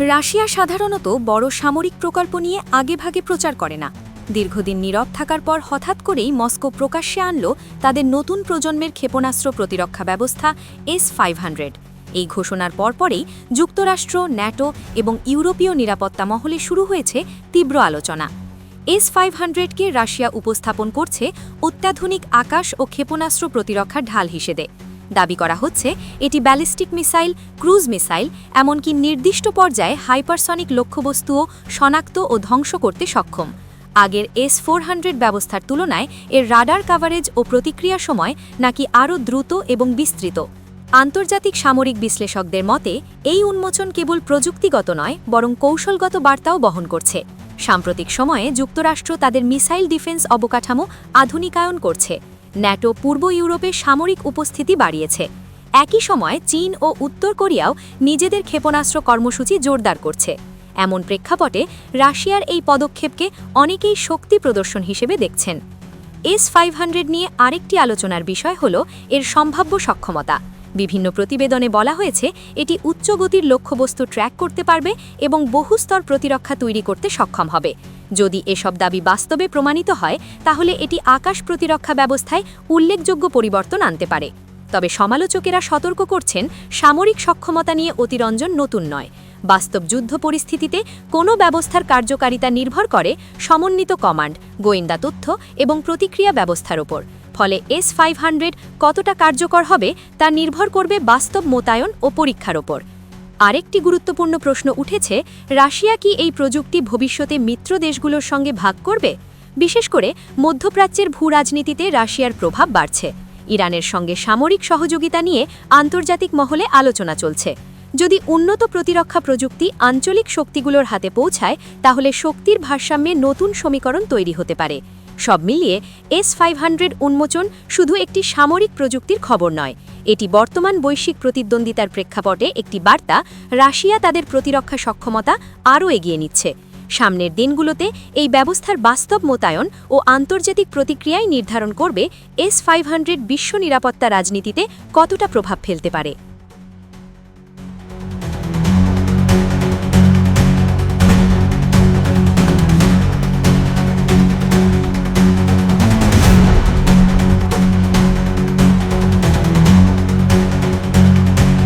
Russia সাধারণত বড় সামরিক প্রকল্প নিয়ে আগেভাগে প্রচার করে না। দীর্ঘদিন নীরব থাকার পর হঠাৎ করেই মস্কো প্রকাশ্যে আনল তাদের নতুন প্রজন্মের ক্ষেপণাস্ত্র প্রতিরক্ষা ব্যবস্থা এস ফাইভ হান্ড্রেড। এই ঘোষণার পরপরেই যুক্তরাষ্ট্র, ন্যাটো এবং ইউরোপীয় নিরাপত্তা মহলে শুরু হয়েছে তীব্র আলোচনা। এস ফাইভ হান্ড্রেডকে রাশিয়া উপস্থাপন করছে অত্যাধুনিক আকাশ ও ক্ষেপণাস্ত্র প্রতিরক্ষার ঢাল হিসেবে। দাবি করা হচ্ছে, এটি ব্যালিস্টিক মিসাইল, ক্রুজ মিসাইল, এমনকি নির্দিষ্ট পর্যায়ে হাইপারসনিক লক্ষ্যবস্তুও শনাক্ত ও ধ্বংস করতে সক্ষম। আগের এস ফোর হান্ড্রেড ব্যবস্থার তুলনায় এর রাডার কাভারেজ ও প্রতিক্রিয়া সময় নাকি আরও দ্রুত এবং বিস্তৃত। আন্তর্জাতিক সামরিক বিশ্লেষকদের মতে, এই উন্মোচন কেবল প্রযুক্তিগত নয়, বরং কৌশলগত বার্তাও বহন করছে। সাম্প্রতিক সময়ে যুক্তরাষ্ট্র তাদের মিসাইল ডিফেন্স অবকাঠামো আধুনিকায়ন করছে। ন্যাটো পূর্ব ইউরোপে সামরিক উপস্থিতি বাড়িয়েছে। একই সময় চীন ও উত্তর কোরিয়াও নিজেদের ক্ষেপণাস্ত্র কর্মসূচি জোরদার করছে। এমন প্রেক্ষাপটে রাশিয়ার এই পদক্ষেপকে অনেকেই শক্তি প্রদর্শন হিসেবে দেখছেন। এস ফাইভ নিয়ে আরেকটি আলোচনার বিষয় হল এর সম্ভাব্য সক্ষমতা। বিভিন্ন প্রতিবেদনে বলা হয়েছে, এটি উচ্চ গতির লক্ষ্যবস্তু ট্র্যাক করতে পারবে এবং বহুস্তর প্রতিরক্ষা তৈরি করতে সক্ষম হবে। যদি এসব দাবি বাস্তবে প্রমাণিত হয়, তাহলে এটি আকাশ প্রতিরক্ষা ব্যবস্থায় উল্লেখযোগ্য পরিবর্তন আনতে পারে। তবে সমালোচকেরা সতর্ক করছেন, সামরিক সক্ষমতা নিয়ে অতিরঞ্জন নতুন নয়। বাস্তব যুদ্ধ পরিস্থিতিতে কোনো ব্যবস্থার কার্যকারিতা নির্ভর করে সমন্বিত কমান্ড, গোয়েন্দা তথ্য এবং প্রতিক্রিয়া ব্যবস্থার ওপর। ফলে এস ফাইভ কতটা কার্যকর হবে, তা নির্ভর করবে বাস্তব মোতায়ন ও পরীক্ষার ওপর। আরেকটি গুরুত্বপূর্ণ প্রশ্ন উঠেছে, রাশিয়া কি এই প্রযুক্তি ভবিষ্যতে মিত্র দেশগুলোর সঙ্গে ভাগ করবে? বিশেষ করে, মধ্যপ্রাচ্যের ভূ রাজনীতিতে রাশিয়ার প্রভাব বাড়ছে। ইরানের সঙ্গে সামরিক সহযোগিতা নিয়ে আন্তর্জাতিক মহলে আলোচনা চলছে। যদি উন্নত প্রতিরক্ষা প্রযুক্তি আঞ্চলিক শক্তিগুলোর হাতে পৌঁছায়, তাহলে শক্তির ভারসাম্যে নতুন সমীকরণ তৈরি হতে পারে। সব মিলিয়ে এস ফাইভ উন্মোচন শুধু একটি সামরিক প্রযুক্তির খবর নয় এটি বর্তমান বৈশ্বিক প্রতিদ্বন্দ্বিতার প্রেক্ষাপটে একটি বার্তা, রাশিয়া তাদের প্রতিরক্ষা সক্ষমতা আরও এগিয়ে নিচ্ছে। সামনের দিনগুলোতে এই ব্যবস্থার বাস্তব মোতায়ন ও আন্তর্জাতিক প্রতিক্রিয়াই নির্ধারণ করবে এস ফাইভ বিশ্ব নিরাপত্তা রাজনীতিতে কতটা প্রভাব ফেলতে পারে।